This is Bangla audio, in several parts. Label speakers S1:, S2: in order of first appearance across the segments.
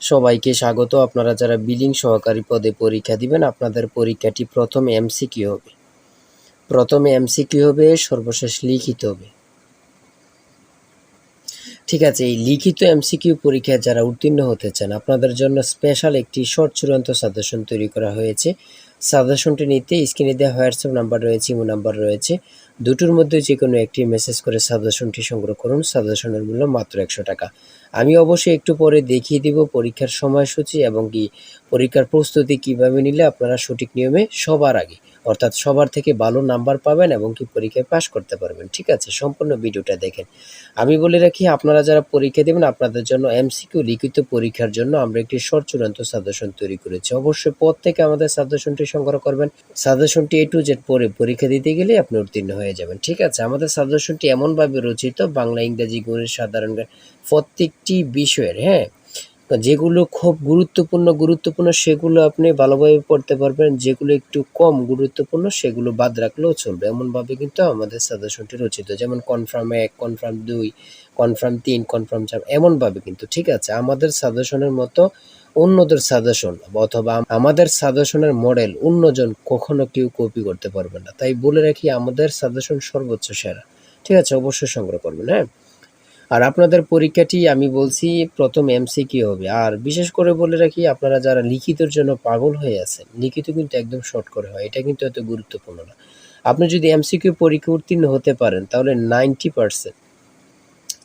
S1: সবাইকে স্বাগত। আপনারা যারা বিলিং সহকারী পদে পরীক্ষা দিবেন, আপনাদের পরীক্ষাটি প্রথমে এমসিকিউ হবে। প্রথমে এমসিকিউ হবে, সর্বশেষ লিখিত হবে। ঠিক আছে, এই লিখিত এমসিকিউ পরীক্ষায় যারা উত্তীর্ণ হতে চান, আপনাদের জন্য স্পেশাল একটি শর্ট চূড়ান্ত সাজেশন তৈরি করা হয়েছে। সাজেশনটি নিতে স্ক্রিনে দেওয়া হোয়াটসঅ্যাপ নাম্বার রয়েছে ইমো নাম্বার রয়েছে। দুটোর মধ্যে যে কোনো একটি মেসেজ করে সাজেশনটি সংগ্রহ করুন। সাজেশনের মূল্য মাত্র একশো টাকা। আমি অবশ্যই একটু পরে দেখিয়ে দিব পরীক্ষার সময়সূচি এবং কি পরীক্ষার প্রস্তুতি কীভাবে নিলে আপনারা সঠিক নিয়মে সবার আগে অর্থাৎ সবার থেকে ভালো নাম্বার পাবেন এবং কি পরীক্ষায় পাশ করতে পারবেন। ঠিক আছে? সম্পূর্ণ ভিডিওটা দেখেন। আমি বলে রাখি, আপনারা যারা পরীক্ষা দেবেন, আপনাদের জন্য এমসিকিউ লিখিত পরীক্ষার জন্য আমরা একটি শর্ট চূড়ান্ত সাজেশন তৈরি করেছি। অবশ্যই পদ থেকে আমাদের সাজেশনটি সংগ্রহ করবেন। সাজেশনটি এ টু জেড পরে পরীক্ষা দিতে গেলে আপনি উত্তীর্ণ হয়ে যাবেন। ঠিক আছে? আমাদের সাজেশনটি এমনভাবে রচিত, বাংলা, ইংরেজি গণিত সাধারণ প্রত্যেকটি বিষয়ের হ্যাঁ? যেগুলো খুব গুরুত্বপূর্ণ গুরুত্বপূর্ণ সেগুলো আপনি ভালোভাবে পড়তে পারবেন। যেগুলো একটু কম গুরুত্বপূর্ণ সেগুলো বাদ রাখলেও চলবে। এমনভাবে কিন্তু আমাদের সাজেশনটি রচিত। যেমন কনফার্ম এক কনফার্ম দুই কনফার্ম তিন কনফার্ম চার, এমনভাবে কিন্তু, ঠিক আছে? আমাদের সাজেশনের মতো অন্যদের সাজেশন অথবা আমাদের সাজেশনের মডেল অন্যজন কখনো কেউ কপি করতে পারবে না। তাই বলে রাখি, আমাদের সাজেশন সর্বোচ্চ সেরা। ঠিক আছে? অবশ্যই সংগ্রহ করবেন হ্যাঁ? আর আপনাদের পরীক্ষাটি আমি বলছি প্রথম এমসিকিউ হবে। আর বিশেষ করে বলে রাখি, আপনারা যারা লিখিতের জন্য পাগল হয়ে আছেন, লিখিত কিন্তু একদম শর্ট করে হয়, এটা কিন্তু এত গুরুত্বপূর্ণ না। আপনি যদি এমসিকিউ পরীক্ষা উত্তীর্ণ হতে পারেন, তাহলে নাইনটি পার্সেন্ট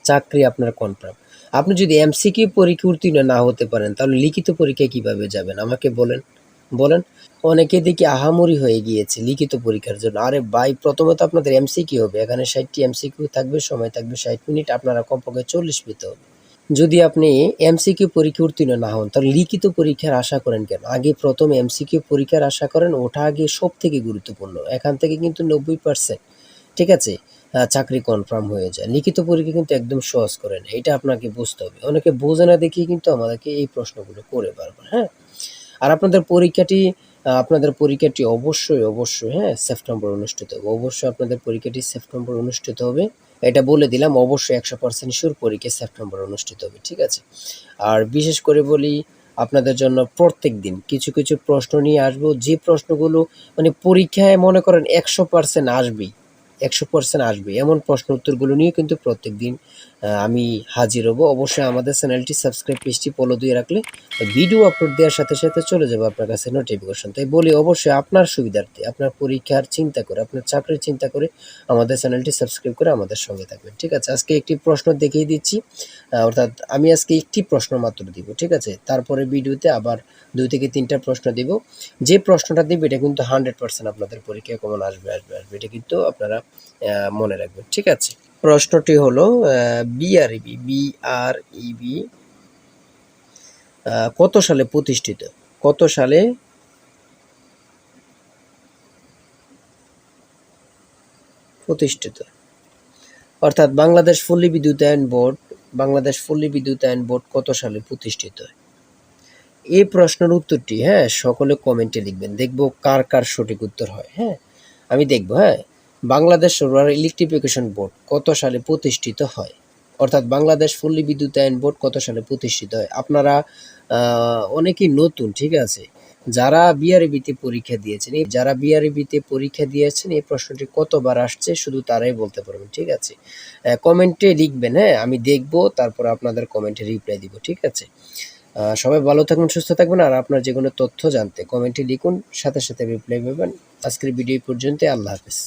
S1: চাকরি আপনার কনফার্ম আপনি যদি এমসিকিউ পরীক্ষা উত্তীর্ণ না হতে পারেন, তাহলে লিখিত পরীক্ষায় কীভাবে যাবেন? আমাকে বলেন। বলেন। অনেকে দেখি আহামরি হয়ে গিয়েছে লিখিত পরীক্ষার জন্য। আরে ভাই, প্রথমে তো আপনাদের এমসিকিউ হবে। এখানে ষাটটি এমসিকিউ থাকবে, সময় থাকবে ষাট মিনিট, আপনারা কমপক্ষে চল্লিশ পেতে হবে। যদি আপনি এমসিকিউ পরীক্ষা উত্তীর্ণ না হন, তাহলে লিখিত পরীক্ষার আশা করেন কেন? আগে প্রথম এমসিকিউ পরীক্ষার আশা করেন, ওটা আগে সব থেকে গুরুত্বপূর্ণ। এখান থেকে কিন্তু নব্বই পার্সেন্ট ঠিক আছে? চাকরি কনফার্ম হয়ে যায়। লিখিত পরীক্ষা কিন্তু একদম সহজ করে না এটা আপনাকে বুঝতে হবে। অনেকে বোঝে না দেখিয়ে কিন্তু আমাদেরকে এই প্রশ্নগুলো করে বারবার হ্যাঁ? আর আপনাদের পরীক্ষাটি আপনাদের পরীক্ষাটি অবশ্যই অবশ্যই হ্যাঁ সেপ্টেম্বর অনুষ্ঠিত হবে। অবশ্যই আপনাদের পরীক্ষাটি সেপ্টেম্বর অনুষ্ঠিত হবে। এটা বলে দিলাম, অবশ্যই একশো পার্সেন্ট শিওর পরীক্ষা সেপ্টেম্বর অনুষ্ঠিত হবে, ঠিক আছে? আর বিশেষ করে বলি, আপনাদের জন্য প্রত্যেক দিন কিছু কিছু প্রশ্ন নিয়ে আসব। যে প্রশ্নগুলো মানে পরীক্ষায় মনে করেন একশো পার্সেন্ট আসবেই একশো পার্সেন্ট আসবে। এমন প্রশ্ন উত্তরগুলো নিয়ে কিন্তু প্রত্যেক দিন আমি হাজির হব। অবশ্যই আমাদের চ্যানেলটি সাবস্ক্রাইব পেজটি ফলো দিয়ে রাখলে ভিডিও আপলোড দেওয়ার সাথে সাথে চলে যাবে আপনার কাছে নোটিফিকেশন তাই বলি, অবশ্যই আপনার সুবিধার্থে, আপনার পরীক্ষার চিন্তা করে, আপনার চাকরির চিন্তা করে আমাদের চ্যানেলটি সাবস্ক্রাইব করে আমাদের সঙ্গে থাকবেন। ঠিক আছে, আজকে একটি প্রশ্ন দেখিয়ে দিচ্ছি অর্থাৎ আমি আজকে একটি প্রশ্ন মাত্র দিব, ঠিক আছে? তারপরে ভিডিওতে আবার দুই থেকে তিনটা প্রশ্ন দিব। যে প্রশ্নটা দিব, এটা কিন্তু হান্ড্রেড পার্সেন্ট আপনাদের পরীক্ষায় কমন আসবে আসবে আসবে। এটা কিন্তু আপনারা মনে রাখবেন। ঠিক আছে? প্রশ্নটি হলো বিআরইবি বিআরইবি কত সালে প্রতিষ্ঠিত? কত সালে? প্রতিষ্ঠিত। অর্থাৎ বাংলাদেশ পল্লী বিদ্যুতায়ন বোর্ড, বাংলাদেশ পল্লী বিদ্যুতায়ন বোর্ড কত সালে প্রতিষ্ঠিত? এই প্রশ্নের উত্তরটি হ্যাঁ সকলে কমেন্টে লিখবেন। দেখব কার কার সঠিক উত্তর হয় হ্যাঁ? আমি দেখব হ্যাঁ? বাংলাদেশ রুরাল ইলেকট্রিফিকেশন বোর্ড কত সালে প্রতিষ্ঠিত হয়? অর্থাৎ বাংলাদেশ পল্লী বিদ্যুতায়ন বোর্ড কত সালে প্রতিষ্ঠিত হয়? আপনারা অনেকেই নতুন, ঠিক আছে? যারা বিআরবিতে পরীক্ষা দিয়েছেন যারা বিআরবিতে পরীক্ষা দিয়েছেন, এই প্রশ্নটি কতবার আসছে শুধু তারাই বলতে পারবেন, ঠিক আছে? কমেন্টে লিখবেন হ্যাঁ আমি দেখব, তারপর আপনাদের কমেন্টে রিপ্লাই দিব, ঠিক আছে? সবাই ভালো থাকবেন, সুস্থ থাকবেন, আর আপনার যে কোনো তথ্য জানতে কমেন্টে লিখুন, সাথে সাথে রিপ্লাই পাবেন। আজকের ভিডিও পর্যন্ত আল্লাহ হাফেজ।